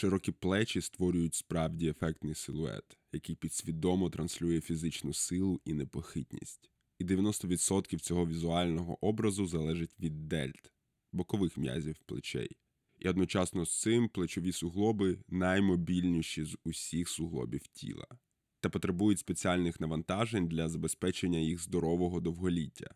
Широкі плечі створюють справді ефектний силует, який підсвідомо транслює фізичну силу і непохитність. І 90% цього візуального образу залежить від дельт, бокових м'язів плечей. І одночасно з цим плечові суглоби наймобільніші з усіх суглобів тіла та потребують спеціальних навантажень для забезпечення їх здорового довголіття.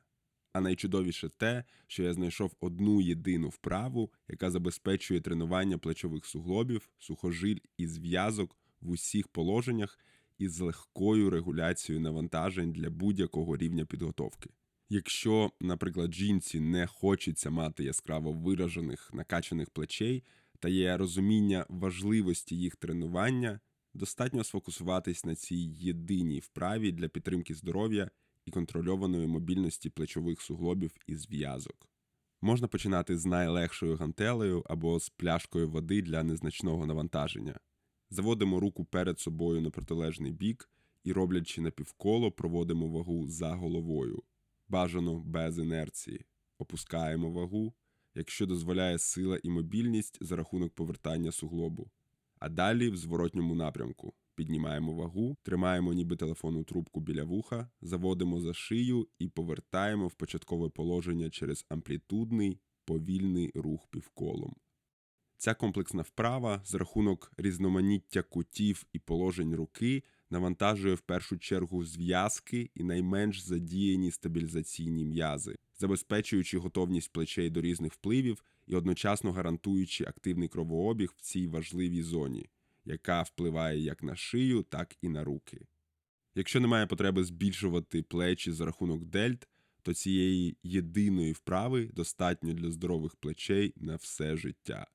А найчудовіше те, що я знайшов одну єдину вправу, яка забезпечує тренування плечових суглобів, сухожиль і зв'язок в усіх положеннях із легкою регуляцією навантажень для будь-якого рівня підготовки. Якщо, наприклад, жінці не хочеться мати яскраво виражених накачаних плечей та є розуміння важливості їх тренування, достатньо сфокусуватись на цій єдиній вправі для підтримки здоров'я і контрольованої мобільності плечових суглобів і зв'язок. Можна починати з найлегшою гантелею або з пляшкою води для незначного навантаження. Заводимо руку перед собою на протилежний бік і, роблячи напівколо, проводимо вагу за головою. Бажано без інерції. Опускаємо вагу, якщо дозволяє сила і мобільність за рахунок повертання суглобу. А далі в зворотньому напрямку. Піднімаємо вагу, тримаємо ніби телефонну трубку біля вуха, заводимо за шию і повертаємо в початкове положення через амплітудний, повільний рух півколом. Ця комплексна вправа з рахунок різноманіття кутів і положень руки навантажує в першу чергу зв'язки і найменш задіяні стабілізаційні м'язи, забезпечуючи готовність плечей до різних впливів і одночасно гарантуючи активний кровообіг в цій важливій зоні, яка впливає як на шию, так і на руки. Якщо немає потреби збільшувати плечі за рахунок дельт, то цієї єдиної вправи достатньо для здорових плечей на все життя.